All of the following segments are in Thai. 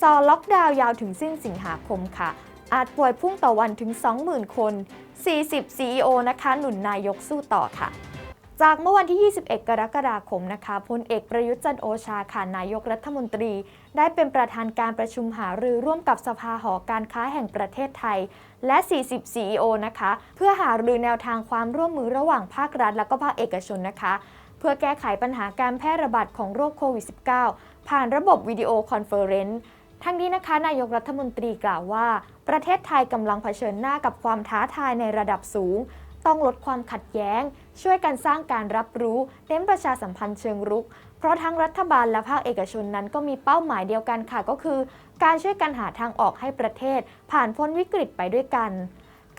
ซอล็อกดาวน์ยาวถึงสิ้นสิงหาคมค่ะ อาจป่วยพุ่งต่อวันถึง 20,000 คน 40 CEO นะคะหนุนนายกสู้ต่อค่ะจากเมื่อวันที่ 21 กรกฎาคมนะคะ พลเอกประยุทธ์จันโอชาค่ะ นายกรัฐมนตรี ได้เป็นประธานการประชุมหารือร่วมกับสภาหอการค้าแห่งประเทศไทย และ 40 CEO นะคะ เพื่อหารือแนวทางความร่วมมือระหว่างภาครัฐ และก็ภาคเอกชนนะคะ เพื่อแก้ไขปัญหาการแพร่ระบาดของโรคโควิด -19 ผ่านระบบวิดีโอคอนเฟอเรนซ์ ทั้งนี้นะคะนายกรัฐมนตรีกล่าวว่า ประเทศไทยกำลังเผชิญหน้ากับความท้าทายในระดับสูง ต้องลดความขัดแย้ง ช่วยกันสร้างการรับรู้เน้นประชาสัมพันธ์เชิงรุก เพราะทั้งรัฐบาลและภาคเอกชนนั้นก็มีเป้าหมายเดียวกันค่ะก็คือ การช่วยกันหาทางออกให้ประเทศ ผ่านพ้นวิกฤตไปด้วยกัน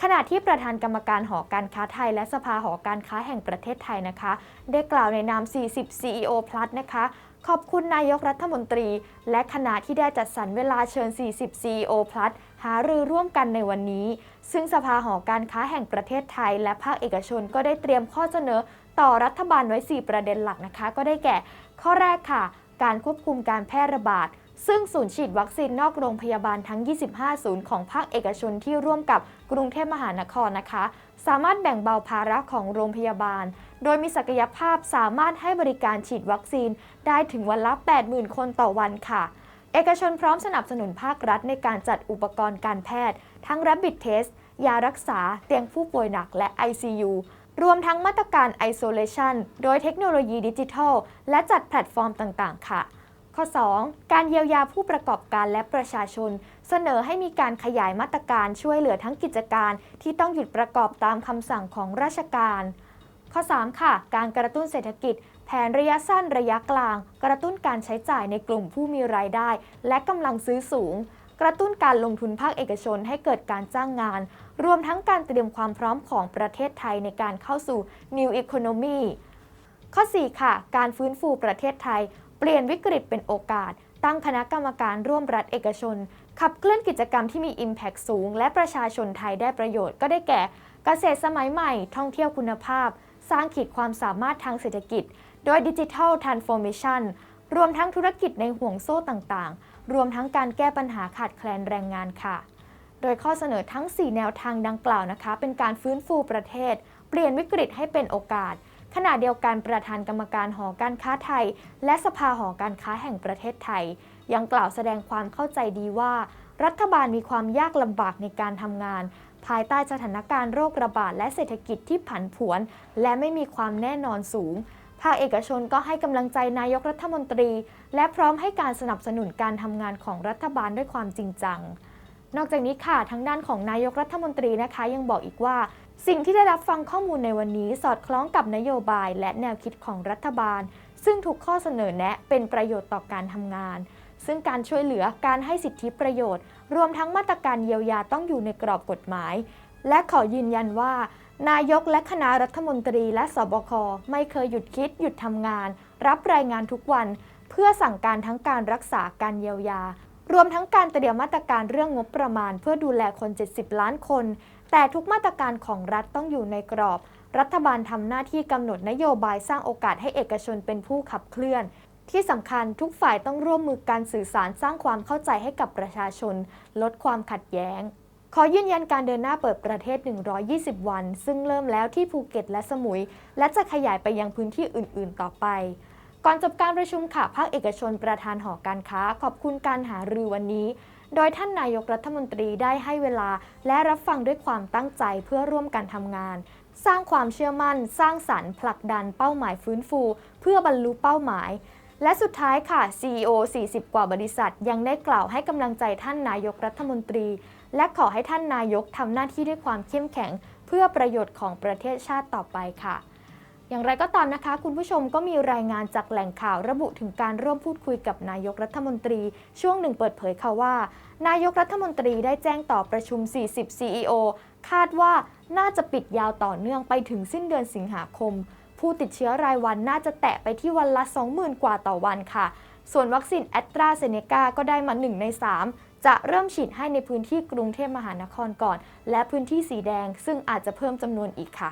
ขณะที่ประธานกรรมการหอการค้าไทย และสภาหอการค้าแห่งประเทศไทยนะคะ ได้กล่าวในนาม 40 CEO Plus นะคะ ขอบคุณนายกรัฐมนตรี และคณะที่ได้จัดสรรเวลาเชิญ 40 CEO Plus หารือร่วมกันในวันนี้ ซึ่งสภาหอการค้าแห่งประเทศไทย และภาคเอกชนก็ได้เตรียมข้อเสนอต่อรัฐบาลไว้ 4 ประเด็นหลักนะคะ ก็ได้แก่ ข้อแรกค่ะ การควบคุมการแพร่ระบาด ซึ่งศูนย์ฉีดวัคซีนนอกโรงพยาบาลทั้ง 25 ศูนย์ของภาคเอกชนที่ร่วมกับกรุงเทพมหานครนะคะ สามารถแบ่งเบาภาระของโรงพยาบาล โดยมีศักยภาพสามารถให้บริการฉีดวัคซีนได้ถึงวันละ 80,000 คนต่อวันค่ะ เอกชนพร้อมสนับสนุนภาครัฐในการจัดอุปกรณ์การแพทย์ ทั้ง Rapid Test ยารักษา เตียงผู้ป่วยหนักและ ICU รวมทั้งมาตรการ Isolation โดยเทคโนโลยีดิจิทัล และจัดแพลตฟอร์มต่าง ๆ ค่ะ ข้อ 2. การเยียวยาผู้ประกอบการและประชาชน เสนอให้มีการขยายมาตรการช่วยเหลือทั้งกิจการที่ต้องหยุดประกอบตามคำสั่งของราชการ ข้อ 3 ค่ะ การกระตุ้นเศรษฐกิจ แผนระยะสั้นระยะกลาง กระตุ้นการใช้จ่ายในกลุ่มผู้มีรายได้ และกำลังซื้อสูง กระตุ้นการลงทุนภาคเอกชนให้เกิดการจ้างงาน รวมทั้งการเตรียมความพร้อมของประเทศไทยในการเข้าสู่ New Economy ข้อ 4 ค่ะ การฟื้นฟูประเทศไทย เปลี่ยนวิกฤตเป็นโอกาส ตั้งคณะกรรมการร่วมรัฐเอกชน ขับเคลื่อนกิจกรรมที่มี Impact สูง และประชาชนไทยได้ประโยชน์ก็ได้แก่ เกษตรสมัยใหม่ ท่องเที่ยวคุณภาพ สร้างขีดความสามารถทางเศรษฐกิจ โดยดิจิทัลทรานส์ฟอร์เมชันรวมทั้งธุรกิจในห่วงโซ่ต่างๆ รวมทั้งการแก้ปัญหาขาดแคลนแรงงานค่ะ โดยข้อเสนอทั้ง 4 แนวทางดังกล่าวนะคะ เป็นการฟื้นฟูประเทศ เปลี่ยนวิกฤตให้เป็นโอกาส ขณะเดียวกันประธานกรรมการหอการค้าไทย และสภาหอการค้าแห่งประเทศไทย ยังกล่าวแสดงความเข้าใจดีว่า รัฐบาลมีความยากลำบากในการทำงาน ภายใต้สถานการณ์โรคระบาดและเศรษฐกิจที่ผันผวน และไม่มีความแน่นอนสูงภาคเอกชนก็ให้กำลังใจนายกรัฐมนตรี และพร้อมให้การสนับสนุนการทำงานของรัฐบาลด้วยความจริงจัง นอกจากนี้ค่ะทางด้านของนายกรัฐมนตรีนะคะ ยังบอกอีกว่า สิ่งที่ได้รับฟังข้อมูลในวันนี้สอดคล้องกับนโยบายและแนวคิดของรัฐบาล ซึ่งทุกข้อเสนอแนะเป็นประโยชน์ต่อการทำงาน ซึ่งการช่วยเหลือการให้สิทธิประโยชน์ รวมทั้งมาตรการเยียวยาต้องอยู่ในกรอบกฎหมาย และขอยืนยันว่า นายกและคณะรัฐมนตรีและสบคไม่เคยหยุดคิดหยุดทำงาน รับรายงานทุกวัน เพื่อสั่งการทั้งการรักษาการเยียวยา รวมทั้งการเตรียมมาตรการเรื่องงบประมาณ เพื่อดูแลคน 70 ล้านคน แต่ทุกมาตรการของรัฐต้องอยู่ในกรอบ รัฐบาลทำหน้าที่กำหนดนโยบายสร้างโอกาสให้เอกชนเป็นผู้ขับเคลื่อน ที่สำคัญทุกฝ่ายต้องร่วมมือการสื่อสารสร้างความเข้าใจให้กับประชาชน ลดความขัดแย้ง ขอยืนยันการเดินหน้าเปิดประเทศ 120 วัน ซึ่งเริ่มแล้วที่ภูเก็ตและสมุย และจะขยายไปยังพื้นที่อื่น ๆ ต่อไป ก่อนจบการประชุมค่ะภาคเอกชนประธานหอการค้า ขอบคุณการหารือวันนี้ โดยท่านนายกรัฐมนตรีได้ให้เวลา และรับฟังด้วยความตั้งใจเพื่อร่วมกันทำงาน สร้างความเชื่อมั่น สร้างสรรค์ผลักดันเป้าหมายฟื้นฟู เพื่อบรรลุเป้าหมาย และสุดท้ายค่ะ CEO 40 กว่าบริษัท ยังได้กล่าวให้กำลังใจท่านนายกรัฐมนตรี และขอให้ท่านนายกทำหน้าที่ด้วยความเข้มแข็ง เพื่อประโยชน์ของประเทศชาติต่อไปค่ะ อย่างไรก็ตามนะคะ คุณผู้ชมก็มีรายงานจากแหล่งข่าวระบุถึงการร่วมพูดคุยกับนายกรัฐมนตรี ช่วงหนึ่งเปิดเผยค่ะว่า นายกรัฐมนตรีได้แจ้งต่อประชุม 40 CEO คาดว่าน่าจะปิดยาวต่อเนื่องไปถึงสิ้นเดือนสิงหาคม ผู้ติดเชื้อรายวันน่าจะแตะไปที่วันละ 20,000 กว่าต่อวันค่ะ ส่วนวัคซีนแอตราเซเนกาก็ได้มา 1 ใน 3 จะเริ่มฉีดให้ในพื้นที่กรุงเทพมหานครก่อน และพื้นที่สีแดงซึ่งอาจจะเพิ่มจำนวนอีกค่ะ